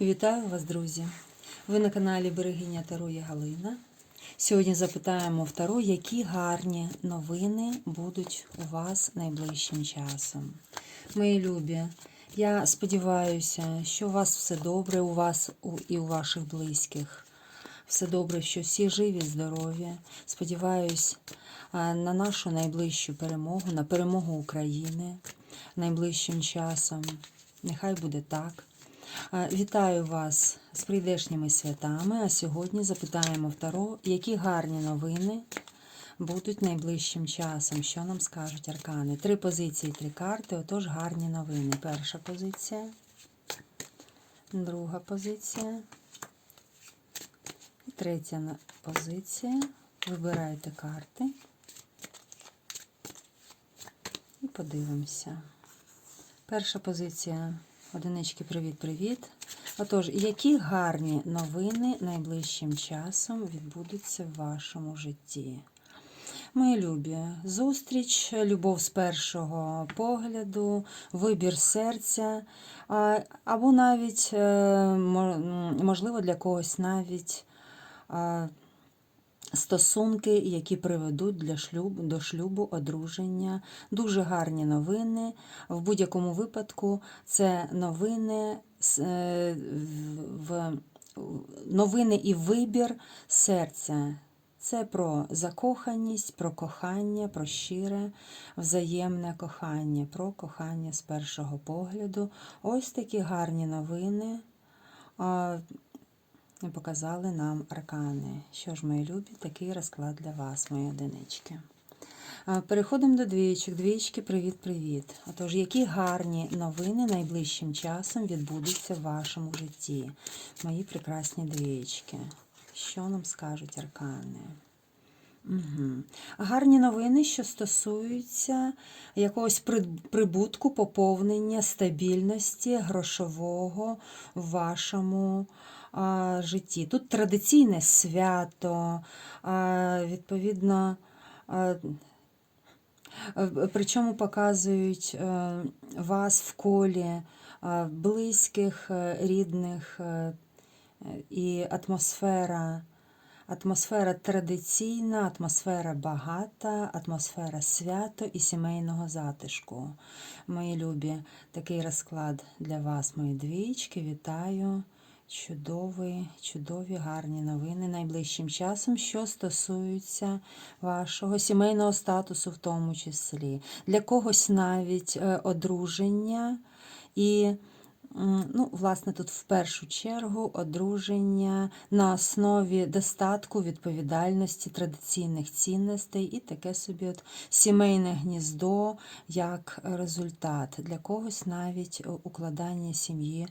Вітаю вас, друзі! Ви на каналі Берегиня Таро є Галина. Сьогодні запитаємо в Таро, які гарні новини будуть у вас найближчим часом. Мої любі, я сподіваюся, що у вас все добре, у вас і у ваших близьких. Все добре, що всі живі, здорові. Сподіваюсь на нашу найближчу перемогу, на перемогу України найближчим часом. Нехай буде так. А, Вітаю вас з прийдешніми святами. А сьогодні запитаємо Таро, які гарні новини будуть найближчим часом. Що нам скажуть аркани? Три позиції, три карти. Отож, гарні новини. Перша позиція, друга позиція. І третя позиція. Вибирайте карти. І подивимося. Перша позиція. Одинички, привіт-привіт. Отож, які гарні новини найближчим часом відбудуться в вашому житті? Мої любі, зустріч, любов з першого погляду, вибір серця, або навіть, е, можливо, для когось навіть стосунки, які приведуть для шлюбу, до шлюбу, одруження. Дуже гарні новини. В будь-якому випадку це новини, е, в, новини і вибір серця. Це про закоханість, про кохання, про щире, взаємне кохання, про кохання з першого погляду. Ось такі гарні новини. А, показали нам аркани. Що ж, мої любі, такий розклад для вас, мої одинички. Переходимо до двічок. Двічки, привіт-привіт. Отож, які гарні новини найближчим часом відбудуться в вашому житті, мої прекрасні двічки. Що нам скажуть аркани? Угу. Гарні новини, що стосуються якогось прибутку, поповнення, стабільності грошового в вашому житті. Тут традиційне свято, відповідно. Причому показують е, вас в колі е, близьких, е, рідних і атмосфера. Атмосфера традиційна, атмосфера багата, атмосфера свято і сімейного затишку. Мої любі, такий розклад для вас, мої двічки. Вітаю. Чудові, чудові, гарні новини найближчим часом, що стосуються вашого сімейного статусу, в тому числі. Для когось навіть е, одруження і. Ну, власне, тут в першу чергу одруження на основі достатку, відповідальності, традиційних цінностей і таке собі от сімейне гніздо як результат. Для когось навіть укладання сім'ї,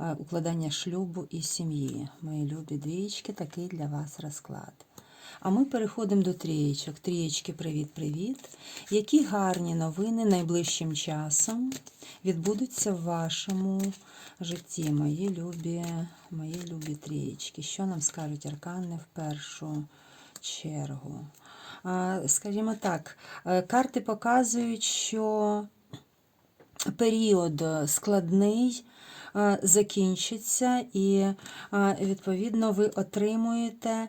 е, укладання шлюбу і сім'ї. Мої любі двічки, такий для вас розклад. А ми переходимо до трієчок. Трієчки, привіт-привіт. Які гарні новини найближчим часом відбудуться в вашому житті, мої любі, мої любі трієчки. Що нам скажуть аркани в першу чергу? Скажімо так, е, карти показують, що період складний е, закінчиться, і е, відповідно ви отримуєте.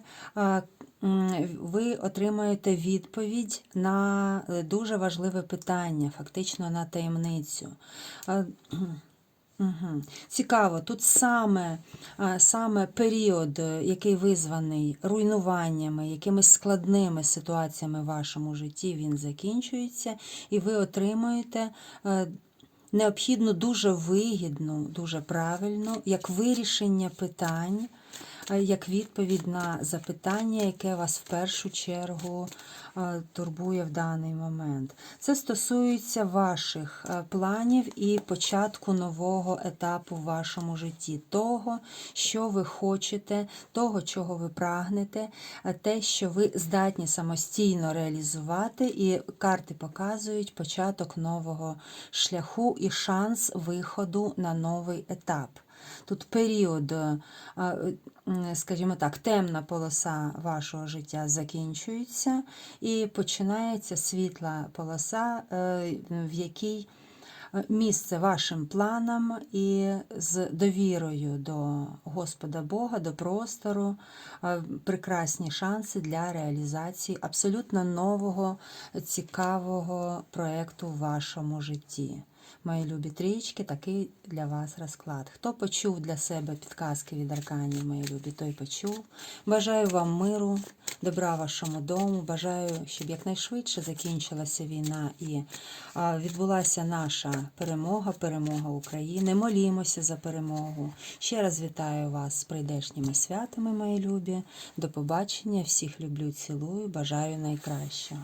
Ви отримаєте відповідь на е, дуже важливе питання, фактично на таємницю. Угу. Цікаво, тут саме, саме період, е, який визваний руйнуваннями, якимись складними ситуаціями в вашому житті, він закінчується, і ви отримуєте е, необхідну, дуже вигідну, дуже правильну, як вирішення питань, як відповідь на запитання, яке вас в першу чергу е, турбує в даний момент. Це стосується ваших е, планів і початку нового етапу в вашому житті, того, що ви хочете, того, чого ви прагнете, е, те, що ви здатні самостійно реалізувати, і карти показують початок нового шляху і шанс виходу на новий етап. Тут період, е, скажімо так, темна полоса вашого життя закінчується, і починається світла полоса, е, в якій е, місце вашим планам і з довірою до Господа Бога, до простору, прекрасні шанси для реалізації абсолютно нового, цікавого проєкту в вашому житті. Мої любі трічки, такий для вас розклад. Хто почув для себе підказки від арканів, мої любі, той почув. Бажаю вам миру, добра вашому дому. Бажаю, щоб якнайшвидше закінчилася війна і відбулася наша перемога, перемога України. Молімося за перемогу. Ще раз вітаю вас з прийдешніми святами, мої любі. До побачення. Всіх люблю, цілую. Бажаю найкращого.